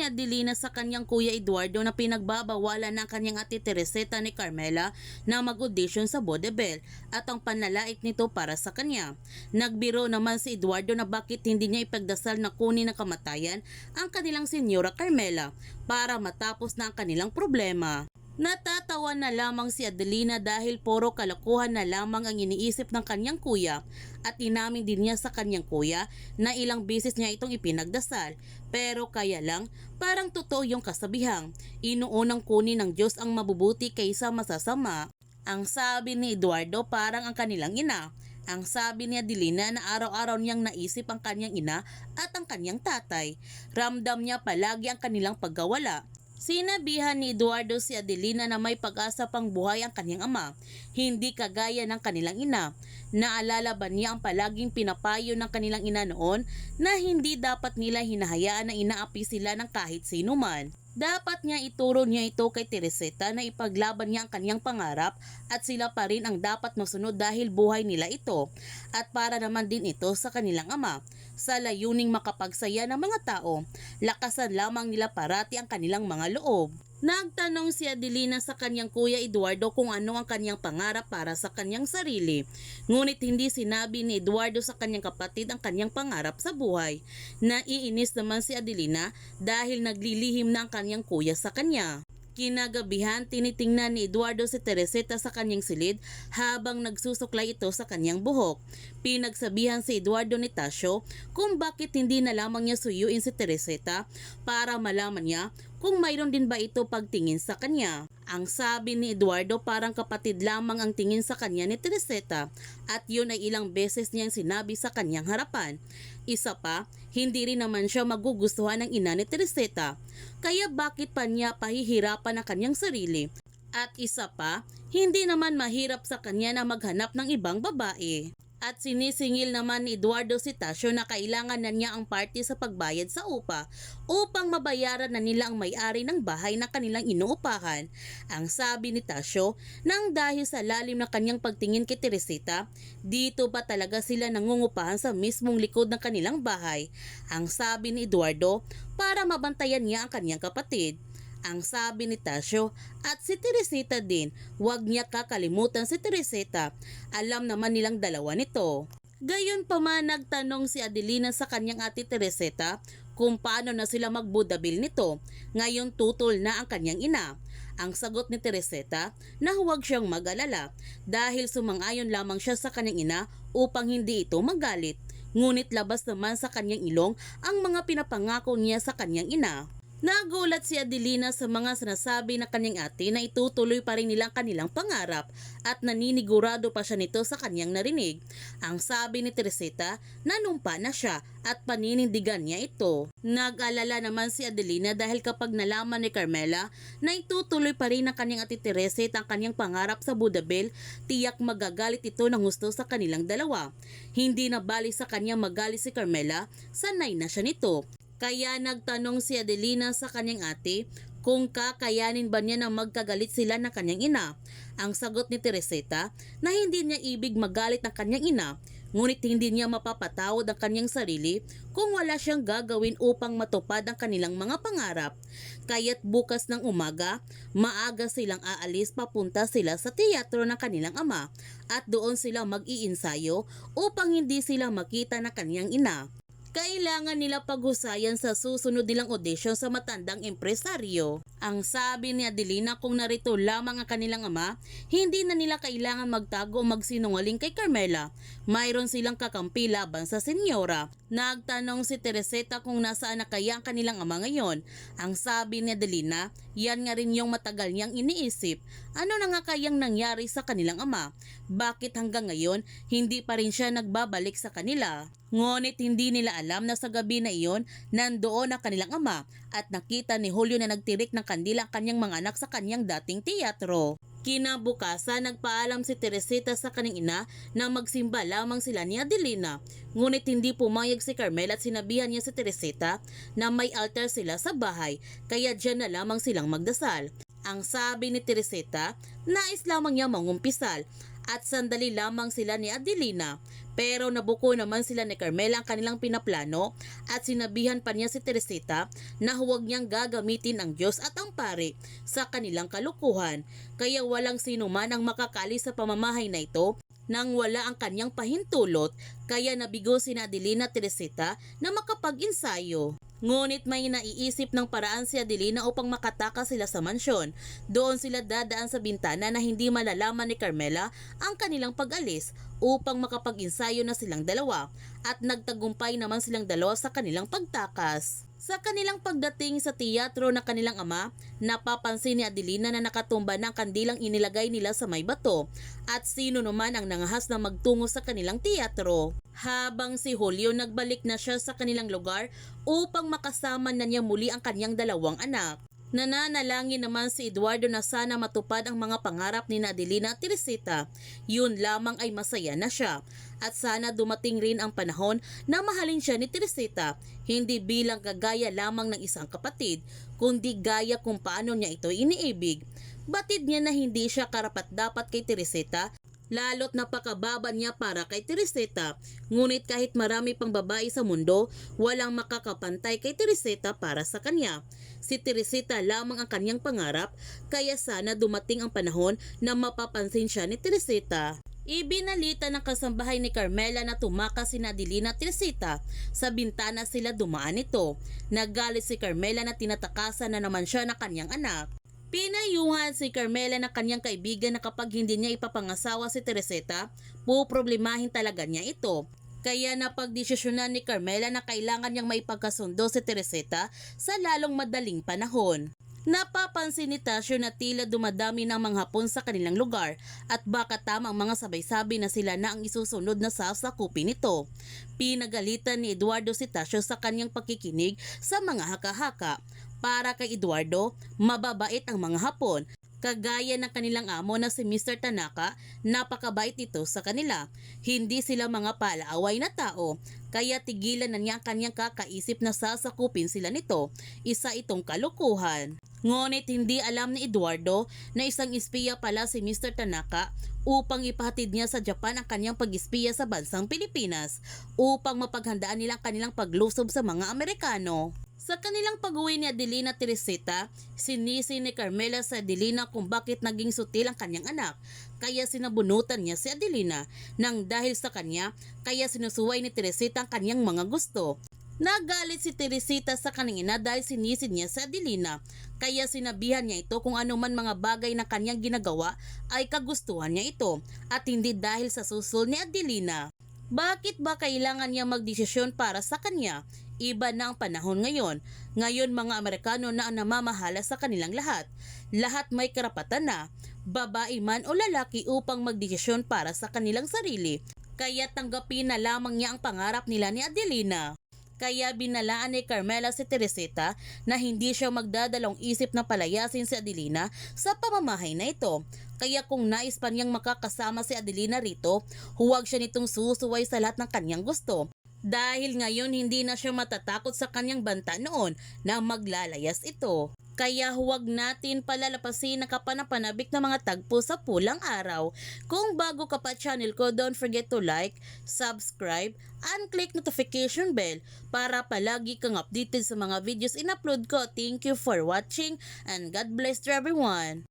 ni Adelina sa kanyang kuya Eduardo na pinagbabawalan ng kanyang ate Teresita ni Carmela na mag-audition sa Bodebel at ang panlalait nito para sa kanya. Nagbiro naman si Eduardo na bakit hindi niya ipagdasal na kunin ng kamatayan ang kanilang senyora Carmela para matapos na ang kanilang problema. Natatawa na lamang si Adelina dahil puro kalokohan na lamang ang iniisip ng kanyang kuya at inamin din niya sa kanyang kuya na ilang beses niya itong ipinagdasal. Pero kaya lang, parang totoo yung kasabihang, inuunang kunin ng Diyos ang mabubuti kaysa masasama. Ang sabi ni Eduardo parang ang kanilang ina. Ang sabi ni Adelina na araw-araw niyang naisip ang kanyang ina at ang kanyang tatay. Ramdam niya palagi ang kanilang pagkawala. Sinabihan ni Eduardo si Adelina na may pag-asa pang buhay ang kanyang ama, hindi kagaya ng kanilang ina. Naalala ba niya ang palaging pinapayo ng kanilang ina noon na hindi dapat nila hinahayaan na inaapi sila ng kahit sino man. Dapat niya ituro niya ito kay Teresita na ipaglaban niya ang kanyang pangarap at sila pa rin ang dapat masunod dahil buhay nila ito at para naman din ito sa kanilang ama sa layuning makapagsaya ng mga tao. Lakasan lamang nila parati ang kanilang mga loob. Nagtanong si Adelina sa kanyang kuya Eduardo kung ano ang kanyang pangarap para sa kanyang sarili. Ngunit hindi sinabi ni Eduardo sa kanyang kapatid ang kanyang pangarap sa buhay. Naiinis naman si Adelina dahil naglilihim na ang kanyang kuya sa kanya. Kinagabihan, tinitingnan ni Eduardo si Teresita sa kanyang silid habang nagsusuklay ito sa kanyang buhok. Pinagsabihan si Eduardo ni Tasio kung bakit hindi na lamang niya suyuin si Teresita para malaman niya kung mayroon din ba ito pagtingin sa kanya. Ang sabi ni Eduardo parang kapatid lamang ang tingin sa kanya ni Teresita at yun ay ilang beses niyang sinabi sa kanyang harapan. Isa pa, hindi rin naman siya magugustuhan ng ina ni Teresita. Kaya bakit pa niya pahihirapan ang kanyang sarili? At isa pa, hindi naman mahirap sa kanya na maghanap ng ibang babae. At sinisingil naman ni Eduardo si Tasio na kailangan na niya ang party sa pagbayad sa upa upang mabayaran na nila ang may-ari ng bahay na kanilang inuupahan. Ang sabi ni Tasio, nang dahil sa lalim na kanyang pagtingin kay Teresita, dito ba talaga sila nangungupahan sa mismong likod ng kanilang bahay? Ang sabi ni Eduardo, para mabantayan niya ang kanyang kapatid. Ang sabi ni Tasio at si Teresita din, huwag niya kakalimutan si Teresita. Alam naman nilang dalawa nito. Gayon pa man nagtanong si Adelina sa kanyang ate Teresita kung paano na sila magbudabil nito. Ngayon tutol na ang kanyang ina. Ang sagot ni Teresita na huwag siyang mag-alala dahil sumang-ayon lamang siya sa kanyang ina upang hindi ito magalit. Ngunit labas naman sa kanyang ilong ang mga pinapangako niya sa kanyang ina. Nagulat si Adelina sa mga sinasabi na kanyang ate na itutuloy pa rin nilang kanilang pangarap at naninigurado pa siya nito sa kanyang narinig. Ang sabi ni Teresita, nanumpa na siya at paninindigan niya ito. Nag-alala naman si Adelina dahil kapag nalaman ni Carmela na itutuloy pa rin ng kanyang ate Teresita ang kanyang pangarap sa Budabel, tiyak magagalit ito ng gusto sa kanilang dalawa. Hindi na bali sa kanya magalit si Carmela, sanay na siya nito. Kaya nagtanong si Adelina sa kanyang ate kung kakayanin ba niya na magkagalit sila ng kanyang ina. Ang sagot ni Teresita na hindi niya ibig magalit ng kanyang ina, ngunit hindi niya mapapatawad ang kanyang sarili kung wala siyang gagawin upang matupad ang kanilang mga pangarap. Kaya't bukas ng umaga, maaga silang aalis papunta sila sa teatro ng kanilang ama at doon sila mag-iinsayo upang hindi sila makita ng kanyang ina kailangan nila paghusayan sa susunod nilang audition sa matandang empresaryo. Ang sabi ni Adelina kung narito lamang ang kanilang ama, hindi na nila kailangan magtago o magsinungaling kay Carmela. Mayroon silang kakampi laban sa senyora. Nagtanong si Tereseta kung nasaan na kaya ang kanilang ama ngayon. Ang sabi ni Adelina, yan nga rin yung matagal niyang iniisip. Ano na nga kayang nangyari sa kanilang ama? Bakit hanggang ngayon hindi pa rin siya nagbabalik sa kanila? Ngunit hindi nila alam na sa gabi na iyon, nandoon ang kanilang ama at nakita ni Julio na nagtirik ng kandila ang kanyang mga anak sa kanyang dating teatro. Kinabukasan, nagpaalam si Teresita sa kanyang ina na magsimba lamang sila ni Adelina. Ngunit hindi pumayag si Carmel at sinabihan niya si Teresita na may altar sila sa bahay kaya dyan na lamang silang magdasal. Ang sabi ni Teresita, nais lamang niya mangumpisal at sandali lamang sila ni Adelina Pero nabuko naman sila ni Carmela ang kanilang pinaplano at sinabihan pa niya si Teresita na huwag niyang gagamitin ang Diyos at ang pare sa kanilang kalukuhan. Kaya walang sino man ang makakali sa pamamahay na ito nang wala ang kanyang pahintulot kaya nabigo si Adelina Teresita na makapag-insayo. Ngunit may naiisip ng paraan si Adelina upang makatakas sila sa mansyon. Doon sila dadaan sa bintana na hindi malalaman ni Carmela ang kanilang pag-alis upang makapag-insayo na silang dalawa at nagtagumpay naman silang dalawa sa kanilang pagtakas. Sa kanilang pagdating sa tiyatro na kanilang ama, napapansin ni Adelina na nakatumba ng kandilang inilagay nila sa may bato at sino naman ang nangahas na magtungo sa kanilang tiyatro. Habang si Julio nagbalik na siya sa kanilang lugar upang makasama na niya muli ang kanyang dalawang anak. Nananalangin naman si Eduardo na sana matupad ang mga pangarap ni Adelina at Teresita. Yun lamang ay masaya na siya. At sana dumating rin ang panahon na mahalin siya ni Teresita, hindi bilang kagaya lamang ng isang kapatid, kundi gaya kung paano niya ito iniibig. Batid niya na hindi siya karapat dapat kay Teresita lalo't napakababa niya para kay Teresita. Ngunit kahit marami pang babae sa mundo, walang makakapantay kay Teresita para sa kanya. Si Teresita lamang ang kanyang pangarap, kaya sana dumating ang panahon na mapapansin siya ni Teresita. Ibinalita ng kasambahay ni Carmela na tumakas si Adelina at Teresita. Sa bintana sila dumaan ito. Nagalit si Carmela na tinatakasan na naman siya ng kanyang anak. Pinayuhan si Carmela na kanyang kaibigan na kapag hindi niya ipapangasawa si Teresita, puproblemahin talaga niya ito. Kaya napagdesisyonan ni Carmela na kailangan niyang maipagkasundo si Teresita sa lalong madaling panahon. Napapansin ni Tasyo na tila dumadami ng mga hapon sa kanilang lugar at baka tama ang mga sabay-sabi na sila na ang isusunod na sasakupin nito. Pinagalitan ni Eduardo si Tasyo sa kanyang pakikinig sa mga haka-haka. Para kay Eduardo, mababait ang mga hapon Kagaya ng kanilang amo na si Mr. Tanaka, napakabait ito sa kanila. Hindi sila mga palaaway na tao, kaya tigilan na niya ang kanyang kakaisip na sasakupin sila nito. Isa itong kalukuhan. Ngunit hindi alam ni Eduardo na isang espiya pala si Mr. Tanaka upang ipahatid niya sa Japan ang kanyang pag-espiya sa bansang Pilipinas upang mapaghandaan nila ang kanilang paglusob sa mga Amerikano. Sa kanilang pag-uwi ni Adelina Teresita, sinisi ni Carmela sa Adelina kung bakit naging sutil ang kanyang anak. Kaya sinabunutan niya si Adelina nang dahil sa kanya, kaya sinusuway ni Teresita ang kanyang mga gusto. Nagalit si Teresita sa kanina dahil sinisid niya sa Adelina. Kaya sinabihan niya ito kung ano man mga bagay na kanyang ginagawa ay kagustuhan niya ito at hindi dahil sa susul ni Adelina. Bakit ba kailangan niya magdesisyon para sa kanya? Iba na ang panahon ngayon. Ngayon mga Amerikano na ang namamahala sa kanilang lahat. Lahat may karapatan na, babae man o lalaki upang magdesisyon para sa kanilang sarili. Kaya tanggapin na lamang niya ang pangarap nila ni Adelina. Kaya binalaan ni Carmela si Teresita na hindi siya magdadalong isip na palayasin si Adelina sa pamamahay na ito. Kaya kung nais pa niyang makakasama si Adelina rito, huwag siya nitong susuway sa lahat ng kanyang gusto. Dahil ngayon hindi na siya matatakot sa kanyang banta noon na maglalayas ito. Kaya huwag natin palalapasin ang kapanapanabik na mga tagpo sa pulang araw. Kung bago ka pa channel ko, don't forget to like, subscribe, and click notification bell para palagi kang updated sa mga videos in-upload ko. Thank you for watching and God bless to everyone.